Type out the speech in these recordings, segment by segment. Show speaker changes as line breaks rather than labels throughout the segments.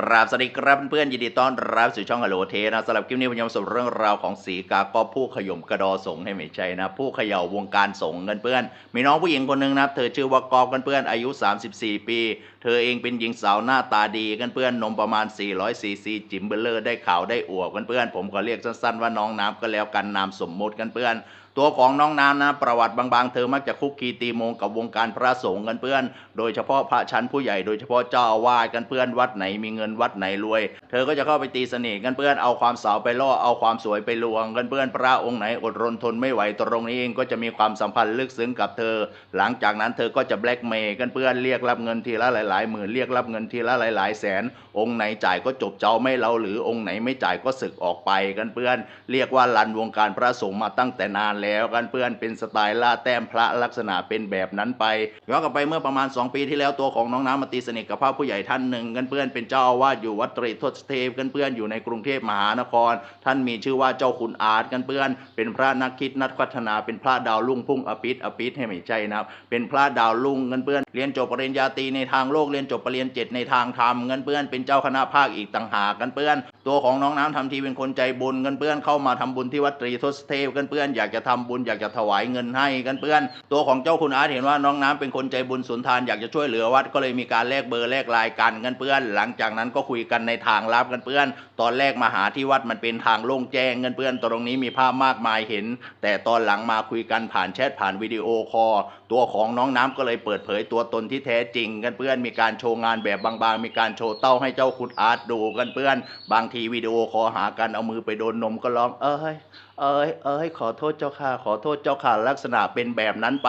กราบสวัสดีครับเพื่อนๆยินดีต้อนรับสู่ช่องฮัลโหลเทนะสำหรับคลิปนี้ผมจะมาสรุปเรื่องราวของสีกาก็ผู้ขย่มกระดอสงให้ไม่ใช่นะ ผู้เขย่าวงการสงกันเพื่อน มีน้องผู้หญิงคนหนึ่งนะเธอชื่อว่ากอบกันเพื่อนอายุ 34 ปี เธอเองเป็นหญิงสาวหน้าตาดีกันเพื่อนนมประมาณ 400ซีซีจิ๋มเบลเลอร์ได้ข่าวได้อวบกันเพื่อน ผมก็เรียกสั้นๆว่าน้องน้ำก็แล้วกันนามสมมติกันเพื่อน ตัวของน้องน้ำนะประวัติบางๆ เธอมักจะคุกคีตีมงกับวงการพระสงฆ์กันเพื่อน โดยเฉพาะพระชั้นผู้ใหญ่โดยเฉพาะเจ้าอาวาสกันเพื่อนวัดไหนมีเงินวัดไหนรวย เธอก็จะเข้าไปตีสน่ห์กันเพื่อนเอาความสาวไปล่อเอาความสวยไปลวงกันเพื่อนพระองค์ไหนอดรนทนไม่ไหวตรงนี้เองก็จะมีความสัมพันธ์ลึกซึ้งกับเธอ หลังจากนั้นเธอก็จะแบล็กเมย์กันเพื่อนเรียกรับเงินทีละหลายๆหมื่นเรียกรับเงินทีละหลาย ๆ แสน องค์ไหนจ่ายก็จบเจ้าไม่เราหรือองค์ไหนไม่จ่ายก็สึกออกไปกันเพื่อน เรียกว่าลันวงการพระสงฆ์มาตั้งแต่นานแล้วกันเพื่อนเป็นสไตล์ล่าแต้มพระลักษณะเป็นแบบนั้นไปย้อนกลับไปเมื่อประมาณ 2 ปีที่แล้วตัวของน้องน้ำมาตีสนิทกับพระผู้ใหญ่ท่านหนึ่งกันเพื่อนเป็นเจ้าอาวาสอยู่วัดตรีทศเทพกันเพื่อนอยู่ในกรุงเทพมหานคร ท่านมีชื่อว่าเจ้าคุณอาร์ตกันเพื่อน เป็นพระนักคิดนักพัฒนาเป็นพระดาวรุ่งพุ่งอภิษอภิษให้ไม่ใช่นะครับเป็นพระดาวรุ่งกันเพื่อนเรียนจบปริญญาตรีในทางโลกเรียนจบปริญญาเจ็ดในทางธรรมกันเพื่อนเป็นเจ้าคณะภาคอีกต่างหากกันเพื่อน ตัวของน้องน้ำทำทีเป็นคนใจบุญกันเพื่อนเข้ามาทำบุญที่วัดตรีทศเทพกันเพื่อนอยากจะททำบุญอยากจะถวายเงินให้กันเพื่อน ตัวของเจ้าคุณอาร์ตเห็นว่าน้องน้ำเป็นคนใจบุญสุนทานอยากจะช่วยเหลือวัดก็เลยมีการแลกเบอร์แลกลายกันกันเพื่อน หลังจากนั้นก็คุยกันในทางลับกันเพื่อน ตอนแรกมาหาที่วัดมันเป็นทางโล่งแจ้งกันเพื่อนตรงนี้มีภาพมากมายเห็น แต่ตอนหลังมาคุยกันผ่านแชทผ่านวิดีโอคอลตัวของน้องน้ำก็เลยเปิดเผยตัวตนที่แท้จริงกันเพื่อนมีการโชว์งานแบบบางๆ มีการโชว์เต้าให้เจ้าคุณอาร์ตดูกันเพื่อน บางทีวิดีโอคอหากันเอามือไปโดนนมก็ร้องเอ้ยเอ้ยเอ้ยขอโทษเจ้าค่ะ ขอโทษเจ้าค่ะ ลักษณะเป็นแบบนั้นไป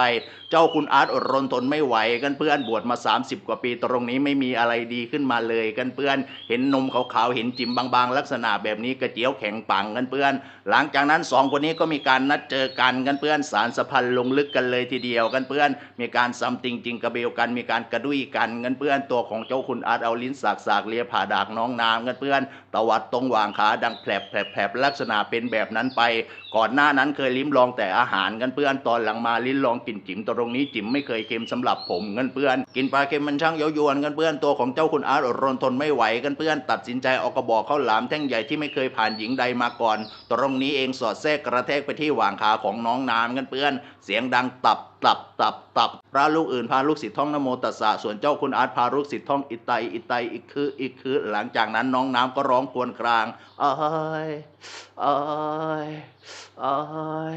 เจ้าคุณอาร์ตอดรนทนไม่ไหวกันเพื่อนบวชมา 30 กว่าปีตรงนี้ไม่มีอะไรดีขึ้นมาเลยกันเพื่อน เห็นนมขาวๆเห็นจิมบางๆ ลักษณะแบบนี้กระเจียวแข็งปังกันเพื่อน หลังจากนั้นสองคนนี้ก็มีการนัดเจอกันกันเพื่อนสารสัมพันธ์ลงลึกกันเลยทีเดียวกันเปื้อน มีการซัมติงจริงกระเบลกัน มีการกระดุยกันเงินเพื่อนตัวของเจ้าคุณอาร์ตเอาลิ้นสากสากเลียผ่าดากน้องน้ำเงินเพื่อน ตวัดตรงหว่างขาดังแผลบแผลบแผลบลักษณะเป็นแบบนั้นไปก่อนหน้านั้นเคยลิ้มลองแต่อาหารกันเพื่อนตอนหลังมาลิ้นลองกินจิ๋มตรงนี้จิ๋มไม่เคยเค็มสำหรับผมกันเพื่อน กินปลาเค็มมันช่างเย้ายวนกันเพื่อนตัวของเจ้าคุณอาร์ตอดรนทนไม่ไหวกันเพื่อน ตัดสินใจเอากระบอกข้าวหลามแท่งใหญ่ที่ไม่เคยผ่านหญิงใดมาก่อน ตรงนี้เองสอดแทรกกระแทกไปที่หว่างขาของน้องน้ำกันเพื่อน เสียงดังตับตับตับตับพระลูกอื่นพาลูกศิษย์ท่องนโมตัสสะส่วนเจ้าคุณอาร์ตพาลูกศิษย์ท่องอิตไตอิตไตอีกคืออีกคือ หลังจากนั้นน้องน้ำก็ร้องครวญครางเอ้ยเอ้ย อ้ย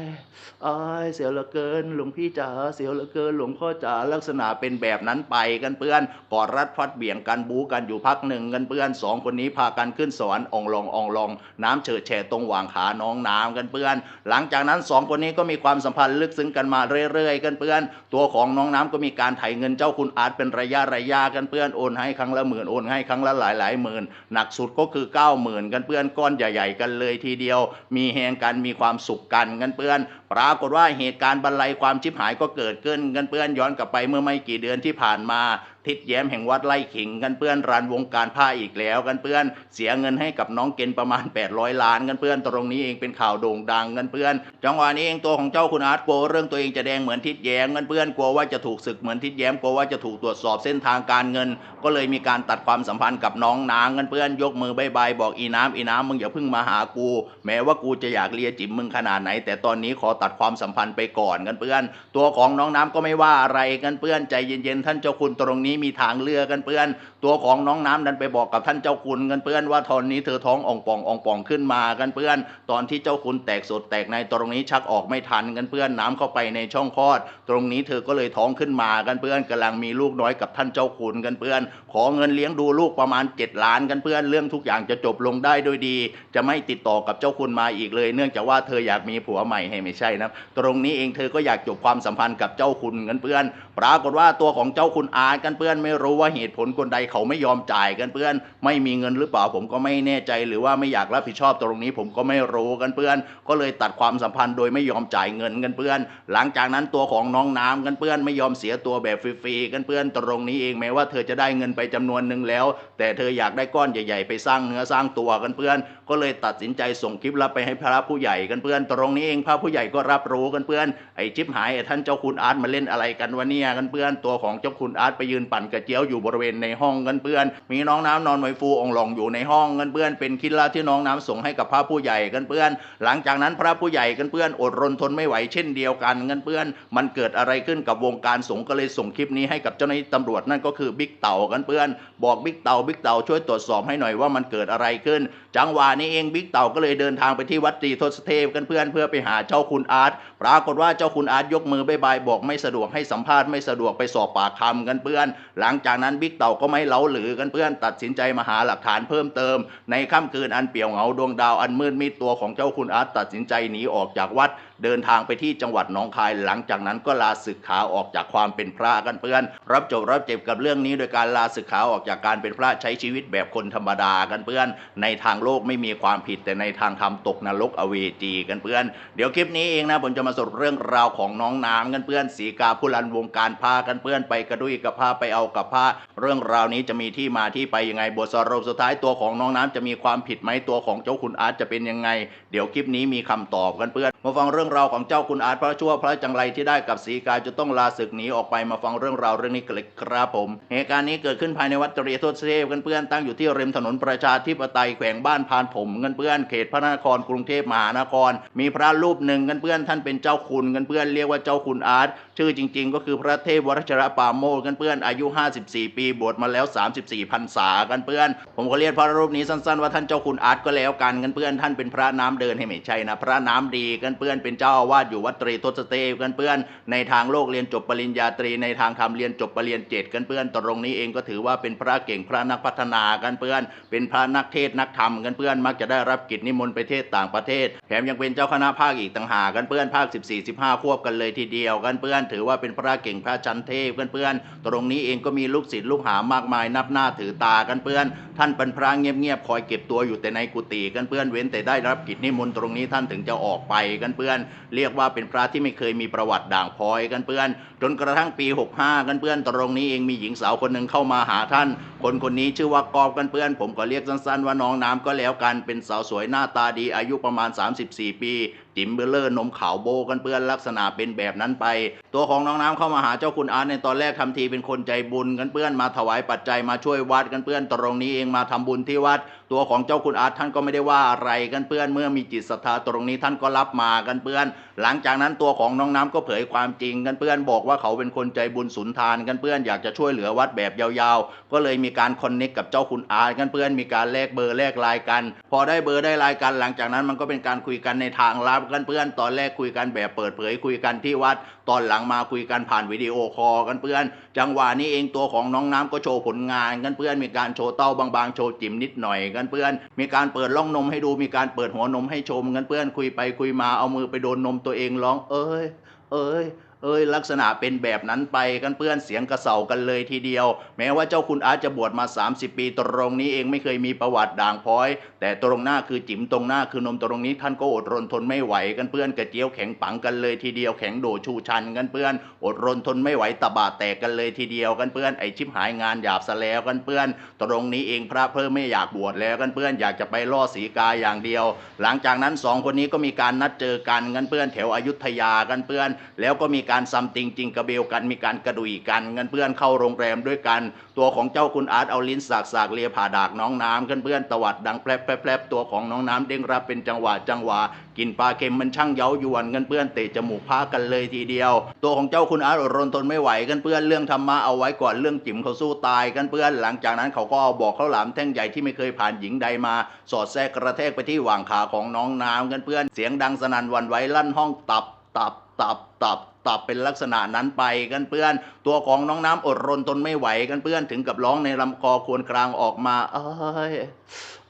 อ้ยเสียวเหลือเกิน หลวงพี่จ๋าเสียวเหลือเกิน หลวงพ่อจ๋าลักษณะเป็นแบบนั้นไปกันเพื่อนกอดรัดฟัดเบี่ยงกันบู๊กันอยู่พักหนึ่งกันเพื่อนสองคนนี้พากันขึ้นสวรรค์องลององลอง น้ำเฉิดแฉะตรงหว่างขาน้องน้ำกันเพื่อน หลังจากนั้นสองคนนี้ก็มีความสัมพันธ์ลึกซึ้งกันมาเรื่อยๆ กันเพื่อน ตัวของน้องน้ำก็มีการไถ่เงินเจ้าคุณอาร์ตเป็นระยะระยะกันเพื่อนโอนให้ครั้งละหมื่นโอนให้ครั้งละหลายหลายหมื่นหนักสุดก็คือ9ก้าหมื่นกันเพื่อนก้อนใหญ่ ๆ กันเลยทีเดียว มีแหงกันมีความสุขกันเงินเปื้อน ปรากฏว่าเหตุการณ์บรรลัยความชิบหายก็เกิดขึ้นเงินเปื้อนย้อนกลับไปเมื่อไม่กี่เดือนที่ผ่านมา ทิดแย้มแห่งวัดไร่ขิงกันเพื่อนรันวงการผ้าอีกแล้วกันเพื่อนเสียเงินให้กับน้องเกณฑ์ประมาณ 800 ล้านกันเพื่อนตรงนี้เองเป็นข่าวโด่งดังกันเพื่อน จังหวะนี้เองตัวของเจ้าคุณอาร์ตกลัวเรื่องตัวเองจะแดงเหมือนทิดแย้มกันเพื่อนกลัวว่าจะถูกศึกเหมือนทิดแย้มกลัวว่าจะถูกตรวจสอบเส้นทางการเงิน ก็เลยมีการตัดความสัมพันธ์กับน้องนางกันเพื่อนยกมือบายบายบอกอีน้ำอีน้ำมึงอย่าเพิ่งมาหากู แม้ว่ากูจะอยากเลียจิ๋มมึงขนาดไหน แต่ตอนนี้ขอตัดความสัมพันธ์ไปก่อนกันเพื่อน ตัวของน้องน้ำก็ไม่ว่าอะไรกันเพื่อนใจเย็นๆท่านเจ้าคุณตรงนี้มีทางเลือกันเพื่อน ตัวของน้องน้ำดันไปบอกกับท่านเจ้าคุณกันเพื่อนว่าตอนนี้เธอท้องอ่องป่องอ่องป่องขึ้นมากันเพื่อน ตอนที่เจ้าคุณแตกสดแตกในตรงนี้ชักออกไม่ทันกันเพื่อนน้ำเข้าไปในช่องคลอด ตรงนี้เธอก็เลยท้องขึ้นมากันเพื่อนกำลังมีลูกน้อยกับท่านเจ้าคุณกันเพื่อน ขอเงินเลี้ยงดูลูกประมาณ 7 ล้านกันเพื่อนเรื่องทุกอย่างจะจบลงได้โดยดี จะไม่ติดต่อกับเจ้าคุณมาอีกเลย เนื่องจากว่าเธออยากมีผัวใหม่ให้ไม่ใช่นะตรงนี้เองเธอก็อยากจบความสัมพันธ์กับเจ้าคุณกันเพื่อน ปรากฏว่าตัวของเจ้าคุณอากันเพื่อนไม่รู้ว่าเหตุผลคนใดเขาไม่ยอมจ่ายกันเพื่อน ไม่มีเงินหรือเปล่าผมก็ไม่แน่ใจ หรือว่าไม่อยากรับผิดชอบตรงนี้ ผมก็ไม่รู้กันเพื่อน ก็เลยตัดความสัมพันธ์โดยไม่ยอมจ่ายเงินกันเพื่อน หลังจากนั้นตัวของน้องน้ำกันเพื่อนไม่ยอมเสียตัวแบบฟรีๆกันเพื่อนตรงนี้เองแม้ว่าเธอจะได้เงินไปจำนวนหนึ่งแล้ว แต่เธออยากได้ก้อนใหญ่ ๆ ไปสร้างเนื้อสร้างตัวกันเพื่อน ก็เลยตัดสินใจส่งคลิปลับไปให้พระผู้ใหญ่กันเพื่อน ตรงนี้เองพระผู้ใหญ่ก็รับรู้กันเพื่อนไอ้จิ๊บหายไอ้ท่านเจ้าคุณอาร์ตมาเล่นอะไรกันวะเนี่ยกันเพื่อนตัวของเจ้าคุณอาร์ตไปยืนปั่นกระเจียวอยู่บริเวณในห้องเงินเพื่อน มีน้องน้ำนอนไวฟูองหลงอยู่ในห้องเงินเพื่อน เป็นคิดละที่น้องน้ำส่งให้กับพระผู้ใหญ่เงินเพื่อน หลังจากนั้นพระผู้ใหญ่เงินเพื่อนอดรนทนไม่ไหวเช่นเดียวกันเงินเพื่อน มันเกิดอะไรขึ้นกับวงการสงฆ์ก็เลยส่งคลิปนี้ให้กับเจ้าหน้าที่ตำรวจนั่นก็คือบิ๊กเต่ากันเพื่อน บอกบิ๊กเต่าบิ๊กเต่าช่วยตรวจสอบให้หน่อยว่ามันเกิดอะไรขึ้น จังหวะนี้เองบิ๊กเต่าก็เลยเดินทางไปที่วัดตรีทศเทพกันเพื่อนเพื่อไปหาเจ้าคุณอาร์ตปรากฏว่าเจ้าคุณอาร์ตยกมือบายบายบอกไม่สะดวกให้สัมภาษณ์ไม่สะดวกไปสอบปากคำกันเพื่อน หลังจากนั้นบิ๊กเต่าก็ไม่เล้าหรือกันเพื่อน ตัดสินใจมาหาหลักฐานเพิ่มเติม ในค่ำคืนอันเปี่ยวเหงาดวงดาวอันมืดมิดตัวของเจ้าคุณอาร์ตตัดสินใจหนีออกจากวัดเดินทางไปที่จังหวัดหนองคายหลังจากนั้นก็ลาศึกขาออกจากความเป็นพระกันเพื่อน รับจบรับเจ็บกับเรื่องนี้โดยการลาศึกขาออกจากการเป็นพระใช้ชีวิตแบบคนธรรมดากันเพื่อน ในทางโลกไม่มีความผิดแต่ในทางธรรมตกนรกอเวจีกันเพื่อน เดี๋ยวคลิปนี้เองนะผมจะมาสรุปเรื่องราวของน้องน้ำกันเพื่อนสีกาผู้รันวงการพากันเพื่อนไปกระดุยกับผ้าไปเอากับผ้าเรื่องราวนี้จะมีที่มาที่ไปยังไงบทสรุปสุดท้ายตัวของน้องน้ำจะมีความผิดไหมตัวของเจ้าคุณอาร์ตจะเป็นยังไง เดี๋ยวคลิปนี้มีคำตอบกันเพื่อนมาฟังเรื่องราวของเจ้าคุณอาร์ตพระชั่วพระจังไรที่ได้กับสีกาจะต้องลาศึกหนีออกไปมาฟังเรื่องราวเรื่องนี้กันเลยครับผม เหตุการณ์นี้เกิดขึ้นภายในวัดตรีทศเทพกันเพื่อนตั้งอยู่ที่ริมถนนประชาธิปไตยแขวงบ้านพานผมกันเพื่อนเขตพระนครกรุงเทพมหานคร มีพระรูปหนึ่งกันเพื่อนท่านเป็นเจ้าคุณกันเพื่อนเรียกว่าเจ้าคุณอาร์ตชื่อจริง ๆ ก็คือพระเทพวรชระปาโมกกันเพื่อนอายุ 54 ปีบวชมาแล้ว 34พรรษากันเพื่อน ผมก็เรียกพระรูปนี้สั้นๆว่าท่านเจ้าคุณอาร์ตก็แล้วกันกันเพื่อนท่านเป็นพระน้ำเดินให้ไม่ใช่นะพระน้ำดีกันเพื่อนเป็นเจ้าอาวาสอยู่วัดตรีทศเทพกันเพื่อน ในทางโลกเรียนจบปริญญาตรีในทางธรรมเรียนจบปริญญาเจ็ดกันเพื่อนตรงนี้เองก็ถือว่าเป็นพระเก่งพระนักพัฒนากันเพื่อน เป็นพระนักเทศนักธรรมกันเพื่อนมักจะได้รับกิจนิมนต์ไปเทศต่างประเทศแถมยังเป็นเจ้าคณะภาคอีกต่างหากกันเพื่อนภาค 14 15 ควบกันเลยทีเดียวกันเพื่อน ถือว่าเป็นพระเก่งพระจันเทพกันเพื่อน ตรงนี้เองก็มีลูกศิษย์ลูกหามากมายนับหน้าถือตากันเพื่อน ท่านเป็นพระเงียบๆคอยเก็บตัวอยู่แต่ในกุฏิกันเพื่อนเว้นแต่ได้รับกิจนิมนต์ตรงนี้ท่านถึงจะออกไปกันเพื่อนเรียกว่าเป็นพระที่ไม่เคยมีประวัติด่างพลอยกันเพื่อน จนกระทั่งปี 65 กันเพื่อนตรงนี้เองมีหญิงสาวคนหนึ่งเข้ามาหาท่าน คนคนนี้ชื่อว่ากอบกันเพื่อน ผมก็เรียกสั้นๆว่าน้องน้ำก็แล้วกันเป็นสาวสวยหน้าตาดีอายุประมาณ 34 ปี จิ๋มเบลเลอร์นมขาวโบกันเพื่อนลักษณะเป็นแบบนั้นไป ตัวของน้องน้ำเข้ามาหาเจ้าคุณอาร์ตในตอนแรกทำทีเป็นคนใจบุญกันเพื่อนมาถวายปัจจัยมาช่วยวัดกันเพื่อนตรงนี้เองมาทำบุญที่วัด ตัวของเจ้าคุณอาร์ตท่านก็ไม่ได้ว่าอะไรกันเพื่อนเมื่อมีจิตศรัทธาตรงนี้ท่านก็รับมากันเพื่อนหลังจากนั้นตัวของน้องน้ำก็เผยความจริงกันเพื่อนบอกว่าเขาเป็นคนใจบุญสุนทานกันเพื่อนอยากจะช่วยเหลือวัดแบบยาวๆ ก็เลยมีการคอนเน็กกับเจ้าคุณอาร์กันเพื่อนมีการแลกเบอร์แลกไลน์กัน พอได้เบอร์ได้ไลน์กัน หลังจากนั้นมันก็เป็นการคุยกันในทางลับกันเพื่อนตอนแรกคุยกันแบบเปิดเผยคุยกันที่วัดตอนหลังมาคุยกันผ่านวิดีโอคอลกันเพื่อน จังหวะนี้เองตัวของน้องน้ำก็โชว์ผลงานกันเพื่อนมีการโชว์เต้าบางๆโชว์จิ๋มนิดหน่อยกันเพื่อน มีการเปิดล่องนมให้ดูมีการเปิดหัวนมให้ชมกันเพื่อนคุยไปคุยมาเอามือไปโดนนมตัวเองร้องเอ้ย เอ้ย เอ้ยลักษณะเป็นแบบนั้นไปกันเพื่อนเสียงกระเสากันเลยทีเดียว แม้ว่าเจ้าคุณอาร์ตจะบวชมา 30 ปีตรงนี้เองไม่เคยมีประวัติด่างพร้อย แต่ตรงหน้าคือจิ๋มตรงหน้าคือนมตรงนี้ท่านก็อดรนทนไม่ไหวกันเพื่อนกระเจียวแข็งปังกันเลยทีเดียวแข็งโดชูชันกันเพื่อน อดรนทนไม่ไหวตะบะแตกกันเลยทีเดียวกันเพื่อนไอชิบหายงานหยาบซะแล้วกันเพื่อน ตรงนี้เองพระเพิ่มไม่อยากบวชแล้วกันเพื่อนอยากจะไปล่อสีกาอย่างเดียว หลังจากนั้นสองคนนี้ก็มีการนัดเจอกันกันเพื่อนแถวอยุธยากันเพื่อน แล้วก็มีการซัมติงจริงกระเบลกันมีการกระดุยกันกันเพื่อนเข้าโรงแรมด้วยกัน ตัวของเจ้าคุณอาร์ตเอาลิ้นสากสากๆเลียผ่าดากน้องน้ำกันเพื่อนตวัดดังแปลบแปลบตัวของน้องน้ำเด้งรับเป็นจังหวะจังหวะกินปลาเค็มมันช่างเย้ายวนกันเพื่อนเตะจมูกพากันเลยทีเดียว ตัวของเจ้าคุณอาร์ตรนทนไม่ไหวกันเพื่อนเรื่องธรรมะเอาไว้ก่อนเรื่องจิ๋มเขาสู้ตายกันเพื่อนหลังจากนั้นเขาก็เอาบอกเขาหลามแท่งใหญ่ที่ไม่เคยผ่านหญิงใดมา สอดแทรกกระแทกไปที่หว่างขาของน้องน้ำกันเพื่อนเสียงดังสนั่นวันไหวลั่นห้องตับตับตับตับ ตอบเป็นลักษณะนั้นไปกันเพื่อน ตัวของน้องน้ำอดรนทนไม่ไหวกันเพื่อนถึงกับร้องในลำคอควรกลางออกมา เอ้ย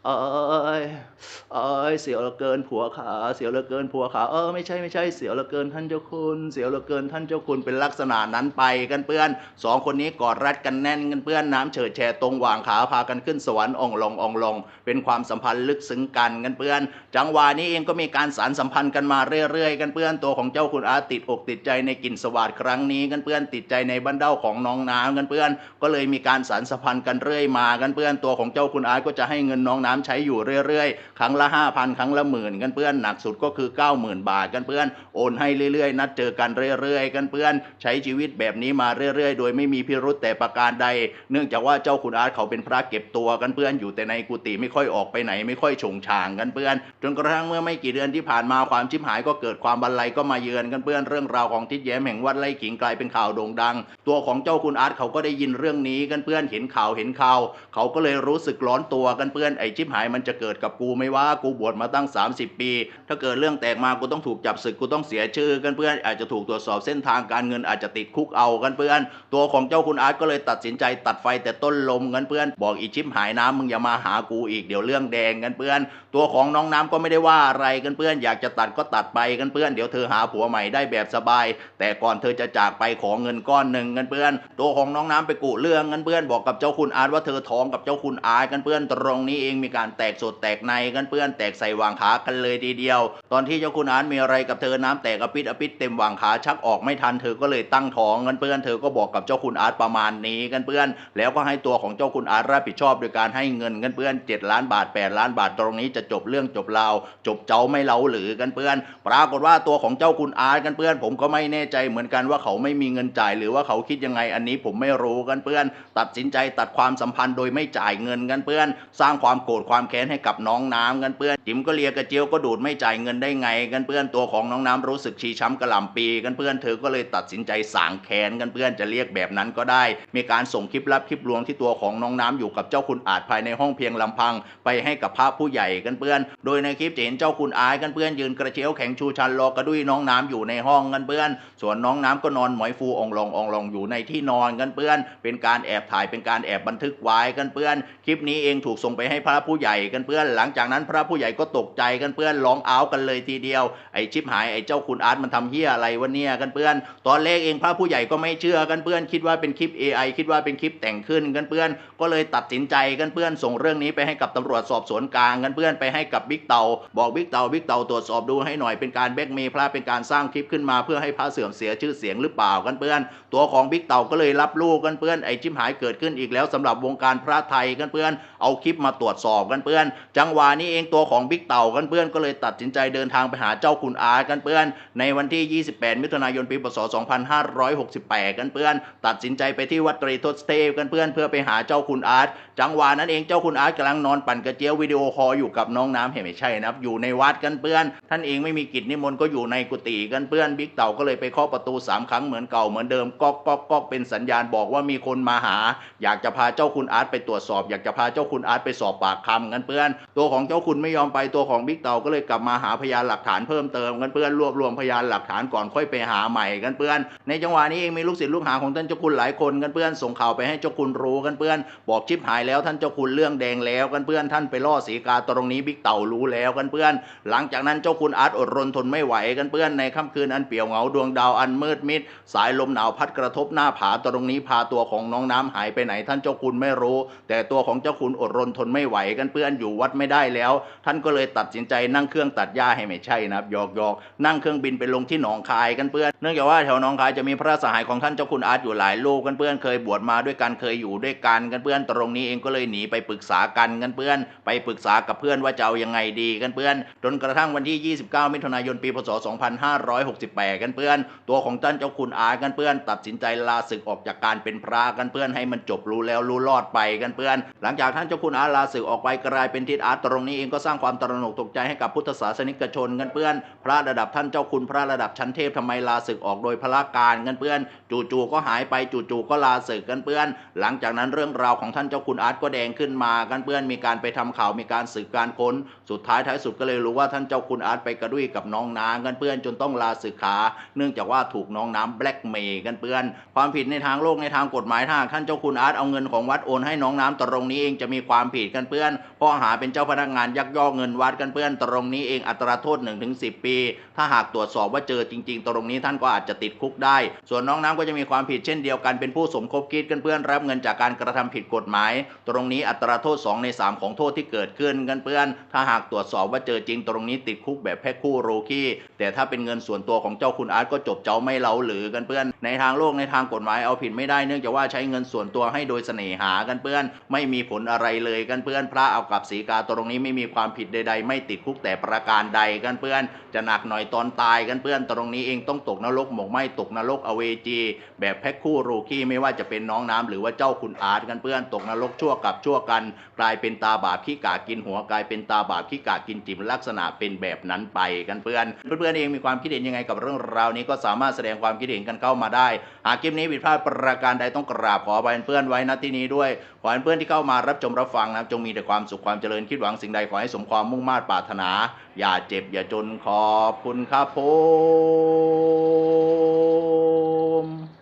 เอ้ยเอ้ยเสียวเหลือเกินผัวขาเสียวเหลือเกินผัวขาเออไม่ใช่ไม่ใช่เสียวเหลือเกินท่านเจ้าคุณ เสียวเหลือเกินท่านเจ้าคุณเป็นลักษณะนั้นไปกันเพื่อนสองคนนี้กอดรัดกันแน่นกันเพื่อนน้ำเฉิดแชร์ตรงหว่างขาพากันขึ้นสวรรค์อ่องลงอ่องลง เป็นความสัมพันธ์ลึกซึ้งกันกันเพื่อน จังหวะนี้เองก็มีการสารสัมพันธ์กันมาเรื่อยๆ กันเพื่อนตัวของเจ้าคุณอาติดอกติดใจในกลิ่นสวัสดครั้งนี้กันเพื่อนติดใจในบันเด้าของน้องน้ำกันเพื่อน ก็เลยมีการสารสัมพันธ์กันเรื่อยมากันเพื่อนตัวของเจ้าคุณอาก็จะให้เงินน้องน้น้ำใช้อยู่เรื่อยๆ ครั้งละ 5,000 ครั้งละหมื่นกันเพื่อนหนักสุดก็คือ 90,000 บาทกันเพื่อนโอนให้เรื่อยๆ นัดเจอกันเรื่อยๆ กันเพื่อนใช้ชีวิตแบบนี้มาเรื่อยๆ โดยไม่มีพิรุษแต่ประการใด เนื่องจากว่าเจ้าคุณอาร์ตเขาเป็นพระเก็บตัวกันเพื่อนอยู่แต่ในกุฏิไม่ค่อยออกไปไหนไม่ค่อยโฉงฉางกันเพื่อน จนกระทั่งเมื่อไม่กี่เดือนที่ผ่านมาความชิบหายก็เกิดความบันไลก็มาเยือนกันเพื่อนเรื่องราวของทิศแย้มแห่งวัดไร่ขิงกลายเป็นข่าวโด่งดัง ตัวของเจ้าคุณอาร์ตเขาก็ได้ยินเรื่องนี้กันเพื่อนเห็นข่าวเห็นข่าวเขาก็เลยรู้สึกร้อนตัวกันเพื่อนไอ้ชิบหายมันจะเกิดกับกูไม่ว่ากูบวชมาตั้ง 30 ปี ถ้าเกิดเรื่องแตกมากูต้องถูกจับศึกกูต้องเสียชื่อกันเพื่อนอาจจะถูกตรวจสอบเส้นทางการเงินอาจจะติดคุกเอากันเพื่อน ตัวของเจ้าคุณอาร์ตก็เลยตัดสินใจตัดไฟแต่ต้นลมกันเพื่อน บอกอีชิบหายน้ำมึงอย่ามาหากูอีกเดี๋ยวเรื่องแดงกันเพื่อน ตัวของน้องน้ำก็ไม่ได้ว่าอะไรกันเพื่อน อยากจะตัดก็ตัดไปกันเพื่อนเดี๋ยวเธอหาผัวใหม่ได้แบบสบาย แต่ก่อนเธอจะจากไปขอเงินก้อนหนึ่งกันเพื่อน ตัวของน้องน้ำไปกุเรื่องกันเพื่อนบอกกับเจ้าคุณอาร์ตว่าเธอท้องกับเจ้าคุณอาร์ตกันเพื่อนตรงนี้เองมีการแตกสดแตกในกันเพื่อนแตกใส่วางขากันเลยทีเดียว ตอนที่เจ้าคุณอาร์ตมีอะไรกับเธอน้ำแตกอปิดอปิดเต็มวางขาชักออกไม่ทันเธอก็เลยตั้งท้องกันเพื่อนเธอก็บอกกับเจ้าคุณอาร์ตประมาณนี้กันเพื่อน แล้วก็ให้ตัวของเจ้าคุณอาร์ตรับผิดชอบโดยการให้เงินกันเพื่อน 7 ล้านบาท 8 ล้านบาทตรงนี้จะจบเรื่องจบราวจบเจ้าไม่เล่าหรือกันเพื่อน ปรากฏว่าตัวของเจ้าคุณอาร์ตกันเพื่อน ผมก็ไม่แน่ใจเหมือนกันว่าเขาไม่มีเงินจ่ายหรือว่าเขาคิดยังไงอันนี้ผมไม่รู้กันเพื่อน ตัดสินใจตัดความสัมพันธ์โดยไม่จ่ายเงินกันเพื่อน สร้างความโกรธความแค้นให้กับน้องน้ำกันเพื่อนจิ๋มก็เลียกระเจียวก็ดูดไม่จ่ายเงินได้ไง กันเพื่อนตัวของน้องน้ำรู้สึกชีช้ำกระหล่ำปี กันเพื่อนเธอก็เลยตัดสินใจสางแค้นกันเพื่อนจะเรียกแบบนั้นก็ได้ มีการส่งคลิปลับคลิปลวงที่ตัวของน้องน้ำอยู่กับเจ้าคุณอาจภายในห้องเพียงลำพัง ไปให้กับพระผู้ใหญ่กันเพื่อน โดยในคลิปจะเห็นเจ้าคุณอายกันเพื่อนยืนกระเจียวแข็งชูชันรอกระดุยน้องน้ำอยู่ในห้องกันเพื่อน ส่วนน้องน้ำก็นอนหมอยฟูองลององลองอยู่ในที่นอนกันเพื่อน เป็นการแอบถ่ายเป็นการแอบบันทึกไว้กันเพื่อน คลิปนี้เองถูกส่งไปให้พระผูู้้ใหญ่กันเพื่อน หลังจากนั้นพระผู้ใหญ่ก็ตกใจกันเพื่อนร้องอ้าวกันเลยทีเดียวไอชิปหายไอเจ้าคุณอาร์ตมันทำเฮียอะไรวะเนี่ยกันเพื่อน ตอนแรกเองพระผู้ใหญ่ก็ไม่เชื่อกันเพื่อน คิดว่าเป็นคลิป AI คิดว่าเป็นคลิปแต่งขึ้นกันเพื่อน ก็เลยตัดสินใจกันเพื่อน ส่งเรื่องนี้ไปให้กับตำรวจสอบสวนกลางกันเพื่อนไปให้กับบิ๊กเตาบอกบิ๊กเตาบิ๊กเตาตรวจสอบดูให้หน่อยเป็นการแบกเมย์พระเป็นการสร้างคลิปขึ้นมาเพื่อให้พระเสื่อมเสียชื่อเสียงหรือเปล่ากันเพื่อน ตัวของบิ๊กเตาก็เลยรับลูกกันเพื่อนไอชิมหายเกิดขึ้นอีกแล้วสำหรับวงการพระไทยกันเพื่อน เอาคลิปมาตรวจสอบกันเพื่อน จังหวะนี้เองตัวของบิ๊กเต่ากันเพื่อนก็เลยตัดสินใจเดินทางไปหาเจ้าคุณอากันเพื่อน ในวันที่ 28 มิถุนายนปีพศ 2568 กันเพื่อน ตัดสินใจไปที่วัดตรีทศเทพกันเพื่อนเพื่อไปหาเจ้าคุณอาร์ตจังหวะนั้นเองเจ้าคุณอาร์ตกำลังนอนปั่นกระเจียววิดีโอคอลอยู่กับน้องน้ำเห็นไม่ใช่นะครับอยู่ในวัดกันเพื่อน ท่านเองไม่มีกิจนิมนต์ก็อยู่ในกุฏิกันเพื่อนบิ๊กเต่าก็เลยไปเคาะประตูสามครั้งเหมือนเก่าเหมือนเดิมก๊อกก๊อกก๊อกเป็นสัญญาณบอกว่ามีคนมาหา อยากจะพาเจ้าคุณอาร์ตไปตรวจสอบ อยากจะพาเจ้าคุณอาร์ตไปสอบปากคำกันเพื่อน ตัวของเจ้าคุณไม่ยอมไปตัวของบิ๊กเต่าก็เลยกลับมาหาพยานหลักฐานเพิ่มเติมกันเพื่อนรวบรวมพยานหลักฐานก่อนค่อยไปหาใหม่กันเพื่อน ในจังหวะนี้เองมีลูกศิษย์ลูกหาของท่านเจ้าคุณหลายคนกันเพื่อนส่งข่าวไปให้เจ้าคุณรู้กันเพื่อนบอกชิปหายแล้วท่านเจ้าคุณเรื่องแดงแล้วกันเพื่อนท่านไปล่อสีกาตรงนี้บิ๊กเต่ารู้แล้วกันเพื่อน หลังจากนั้นเจ้าคุณอาร์ตอดรนทนไม่ไหวกันเพื่อนในค่ำคืนอันเปี่ยวเหงาดวงดาวอันมืดมิด สายลมหนาวพัดกระทบหน้าผาตรงนี้พาตัวของน้องน้ำหายไปไหนท่านเจ้าคุณไม่รู้ แต่ตัวของเจ้าคุณอดรนทนไม่ไหวกันเพื่อนอยู่วัดไม่ได้แล้ว ท่านก็เลยตัดสินใจนั่งเครื่องตัดหญ้าให้ไม่ใช่นะหยอกหยอกนั่งเครื่องบินไปลงที่หนองคายกันเพื่อนเนื่องจากว่าแถวหนองคายจะมีพระสหายของท่านเจ้าคุณอาร์ตอยู่หลายลูกกันเพื่อนเคยบวชมาด้วยกันเคยอยู่ด้วยกันกันเพื่อนตรงนี้องก็เลยหนีไปปรึกษากันกันเพื่อน ไปปรึกษากับเพื่อนว่าจะเอายังไงดีกันเพื่อน จนกระทั่งวันที่ 29 มิถุนายนปีพศ 2568 กันเพื่อน ตัวของท่านเจ้าคุณอาร์กันเพื่อน ตัดสินใจลาศึกออกจากการเป็นพระกันเพื่อนให้มันจบรู้แล้วรู้รอดไปกันเพื่อน หลังจากท่านเจ้าคุณอาลาศึกออกไปกลายเป็นทิศอาร์ตตรงนี้เองก็สร้างความตระหนกตกใจให้กับพุทธศาสนิกชนกันเพื่อน พระระดับท่านเจ้าคุณพระระดับชั้นเทพทำไมลาศึกออกโดยพระการกันเพื่อน จู่ๆก็หายไปจู่ๆก็ลาศึกกันเพื่อน หลังจากนั้นเรื่องราวของท่านเจ้าคุณอาร์ตก็แดงขึ้นมากันเพื่อนมีการไปทำข่าวมีการสืบการค้น สุดท้ายท้ายสุดก็เลยรู้ว่าท่านเจ้าคุณอาร์ตไปกระดุยกับน้องนางกันเพื่อนจนต้องลาศึกขา เนื่องจากว่าถูกน้องน้ำแบล็กเมย์กันเพื่อน ความผิดในทางโลกในทางกฎหมายถ้าท่านเจ้าคุณอาร์ตเอาเงินของวัดโอนให้น้องน้ำตรงนี้เองจะมีความผิดกันเพื่อนข้อหาเป็นเจ้าพนักงานยักยอกเงินวัดกันเพื่อนตรงนี้เองอัตราโทษ1นถึงสิปี ถ้าหากตรวจสอบว่าเจอจริง ๆ ตรงนี้ท่านก็อาจจะติดคุกได้ ส่วนน้องน้ำก็จะมีความผิดเช่นเดียวกันเป็นผู้สมคบคิดกันเพื่อนรับเงินจากการกระทำผิดกฎหมายตรงนี้อัตราโทษ 2 ใน 3 ของโทษที่เกิดขึ้นกันเพื่อนถ้าหากตรวจสอบว่าเจอจริงตรงนี้ติดคุกแบบแพ็คคู่โรคี้แต่ถ้าเป็นเงินส่วนตัวของเจ้าคุณอาร์ตก็จบเจ้าไม่เล้าหรือกันเพื่อนในทางโลกในทางกฎหมายเอาผิดไม่ได้เนื่องจากว่าใช้เงินส่วนตัวให้โดยเสน่หากันเพื่อน ไม่มีผลอะไรเลยกันเพื่อนพระเอากับสีกาตรงนี้ไม่มีความผิดใด ๆ ไม่ติดคุกแต่ประการใดกันเพื่อน จะหนักหน่อยตอนตายกันเพื่อนตรงนี้เองต้องตกนรกหมกไหมตกนรกอเวจี แบบแพ็คคู่โรคีไม่ว่าจะเป็นน้องน้ำหรือว่าเจ้าคุณอาร์ตกันเพื่อนตกนรกชั่วกับชั่วกัน กลายเป็นตาบาปขี้กากินหัวกลายเป็นตาบาปขี้กากินจิ๋มลักษณะเป็นแบบนั้นไปกันเพื่อนเพื่อนๆเองมีความคิดเห็นยังไงกับเรื่องราวนี้ก็สามารถแสดงความคิดเห็นกันเข้ามาได้ หากคลิปนี้ผิดพลาดประการใดต้องกราบขออภัยเพื่อนไว้ณที่นี้ด้วยขอให้เพื่อนที่เข้ามารับชมรับฟังนะครับจงมีแต่ความสุขความเจริญคิดหวังสิ่งใดขอให้สมความมุ่งมา่ปรารถนา อย่าเจ็บอย่าจนขอบคุณครับผม